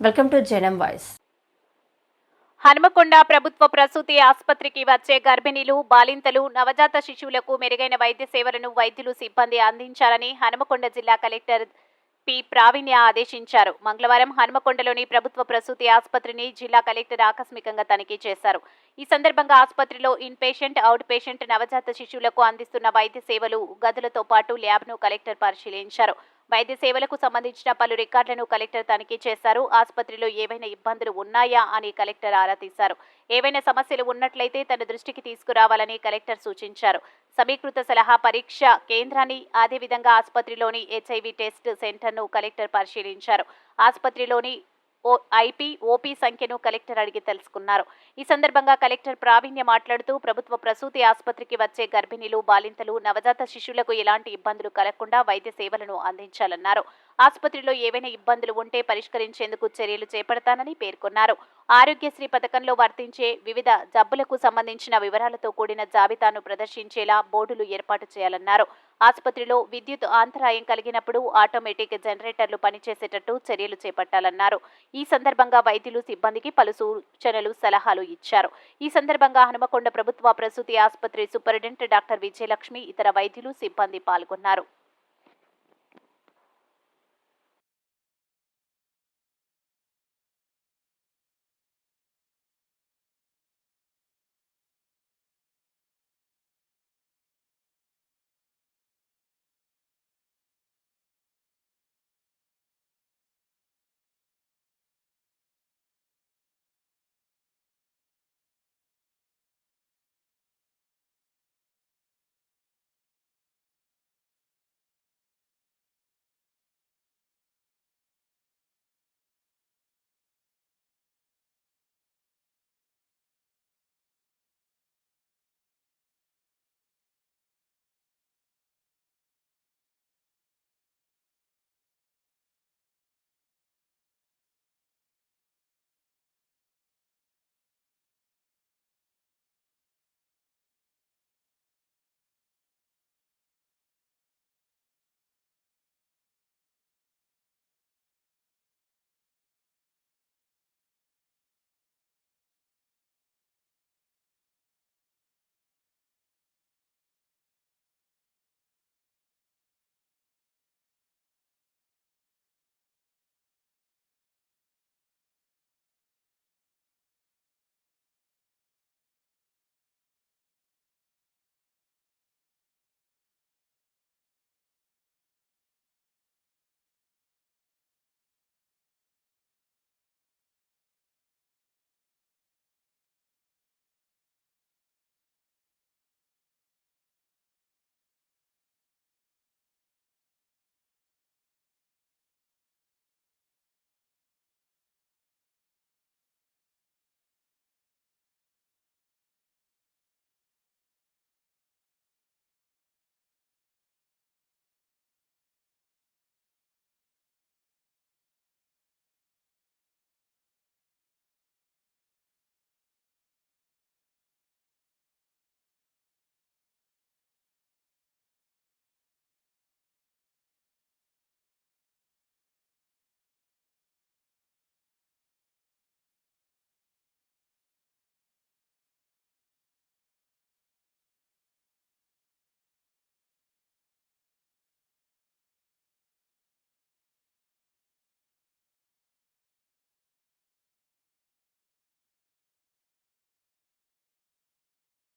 Welcome to Janam voice Hanumakonda ప్రభుత్వ ప్రసూతి ఆసుపత్రికి వచ్చే గర్భిణీలు బాలింతలు నవజాత శిశువులకు మెరుగైన వైద్య సేవలను వైద్యులు సిబ్బంది అందించాలని హనుమకొండ జిల్లా కలెక్టర్ పి ప్రావీణ్య ఆదేశించారు. మంగళవారం హనుమకొండలోని ప్రభుత్వ ప్రసూతి ఆసుపత్రిని జిల్లా కలెక్టర్ ఆకస్మికంగా తనిఖీ చేశారు. ఈ సందర్భంగా ఆసుపత్రిలో ఇన్ పేషెంట్ అవుట్ పేషెంట్ నవజాత శిశువులకు అందిస్తున్న వైద్య సేవలు గదులతో పాటు ల్యాబ్ను కలెక్టర్ పరిశీలించారు. వైద్య సేవలకు సంబంధించిన పలు రికార్డులను కలెక్టర్ తనిఖీ చేశారు. ఆసుపత్రిలో ఏవైనా ఇబ్బందులు ఉన్నాయా అని కలెక్టర్ ఆరా తీశారు. ఏవైనా సమస్యలు ఉన్నట్లయితే తన దృష్టికి తీసుకురావాలని కలెక్టర్ సూచించారు. సమీకృత సలహా పరీక్ష కేంద్రాన్ని అదేవిధంగా ఆసుపత్రిలోని హెచ్ఐవి టెస్ట్ సెంటర్ను కలెక్టర్ పరిశీలించారు. ఆసుపత్రిలోని ఓ ఐపీ ఓపీ సంఖ్యను కలెక్టర్ అడిగి తెలుసుకున్నారు. ఈ సందర్భంగా కలెక్టర్ ప్రావీణ్య మాట్లాడుతూ ప్రభుత్వ ప్రసూతి ఆసుపత్రికి వచ్చే గర్భిణీలు బాలింతలు నవజాత శిశువులకు ఎలాంటి ఇబ్బందులు కలగకుండా వైద్య సేవలను అందించాలన్నారు. ఆసుపత్రిలో ఏవైనా ఇబ్బందులు ఉంటే పరిష్కరించేందుకు చర్యలు చేపడతానని పేర్కొన్నారు. ఆరోగ్యశ్రీ పథకంలో వర్తించే వివిధ జబ్బులకు సంబంధించిన వివరాలతో కూడిన జాబితాను ప్రదర్శించేలా బోర్డులు ఏర్పాటు చేయాలన్నారు. ఆసుపత్రిలో విద్యుత్ అంతరాయం కలిగినప్పుడు ఆటోమేటిక్ జనరేటర్లు పనిచేసేటట్టు చర్యలు చేపట్టాలన్నారు. ఈ సందర్భంగా వైద్యులు సిబ్బందికి పలు సూచనలు సలహాలు ఇచ్చారు. ఈ సందర్భంగా హనుమకొండ ప్రభుత్వ ప్రసూతి ఆసుపత్రి సూపరింటెండెంట్ డాక్టర్ విజయలక్ష్మి ఇతర వైద్యులు సిబ్బంది పాల్గొన్నారు.